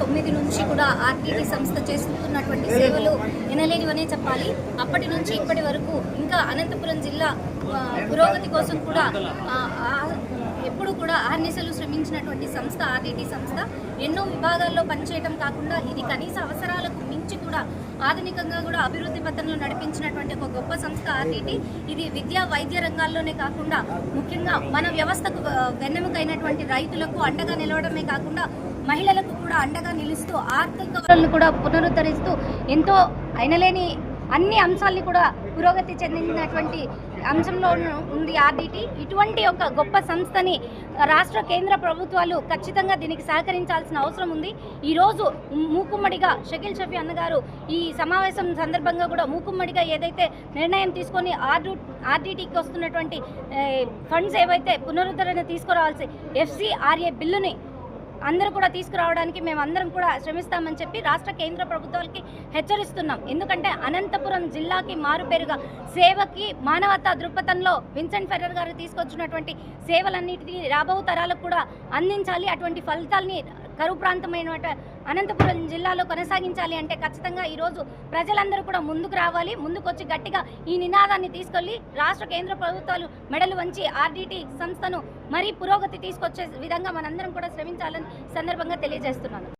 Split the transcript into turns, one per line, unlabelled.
తొమ్మిది నుంచి కూడా ఆర్టీటీ సంస్థ చేస్తున్నటువంటి సేవలు వినలేనివనే చెప్పాలి. అప్పటి నుంచి ఇప్పటి వరకు ఇంకా అనంతపురం జిల్లా పురోగతి కోసం కూడా ఎప్పుడు కూడా ఆర్నిసలు శ్రమించినటువంటి సంస్థ ఆర్టీటీ సంస్థ ఎన్నో విభాగాల్లో పనిచేయడం కాకుండా ఇది కనీస అవసరాలకు మించి కూడా ఆధునికంగా కూడా అభివృద్ధి పథంలో నడిపించినటువంటి ఒక గొప్ప సంస్థ ఆర్టీటీ ఇది విద్యా వైద్య రంగాల్లోనే కాకుండా ముఖ్యంగా మన వ్యవస్థకు వెన్నెముకైనటువంటి రైతులకు అండగా నిలవడమే కాకుండా మహిళలకు కూడా అండగా నిలుస్తూ ఆర్థిక వనరులను కూడా పునరుద్ధరిస్తూ ఎంతో అయినలేని అన్ని అంశాలని కూడా పురోగతి చెందినటువంటి అంశంలో ఉంది ఆర్డిటి. ఇటువంటి ఒక గొప్ప సంస్థని రాష్ట్ర కేంద్ర ప్రభుత్వాలు ఖచ్చితంగా దీనికి సహకరించాల్సిన అవసరం ఉంది. ఈరోజు మూకుమ్మడిగా షకీల్ షఫీ అన్నగారు ఈ సమావేశం సందర్భంగా కూడా మూకుమ్మడిగా ఏదైతే నిర్ణయం తీసుకొని ఆర్డు ఆర్డిటికి వస్తున్నటువంటి ఫండ్స్ ఏవైతే పునరుద్ధరణ తీసుకురావాల్సి ఎఫ్సిఆర్ఏ బిల్లుని అందరూ కూడా తీసుకురావడానికి మేము అందరం కూడా శ్రమిస్తామని చెప్పి రాష్ట్ర కేంద్ర ప్రభుత్వాలకి హెచ్చరిస్తున్నాం. ఎందుకంటే అనంతపురం జిల్లాకి మారుపేరుగా సేవకి మానవతా దృక్పథంలో విన్సెంట్ ఫెర్రర్ గారు తీసుకొచ్చినటువంటి సేవలన్నిటినీ రాబో తరాలకు కూడా అందించాలి. అటువంటి ఫలితాల్ని కరువు ప్రాంతమైన అనంతపురం జిల్లాలో కొనసాగించాలి అంటే ఖచ్చితంగా ఈరోజు ప్రజలందరూ కూడా ముందుకు రావాలి. ముందుకొచ్చి గట్టిగా ఈ నినాదాన్ని తీసుకెళ్ళి రాష్ట్ర కేంద్ర ప్రభుత్వాలు మెడలు వంచి ఆర్డీటీ సంస్థను మరీ పురోగతి తీసుకొచ్చే విధంగా మనందరం కూడా శ్రమించాలని సందర్భంగా తెలియజేస్తున్నాను.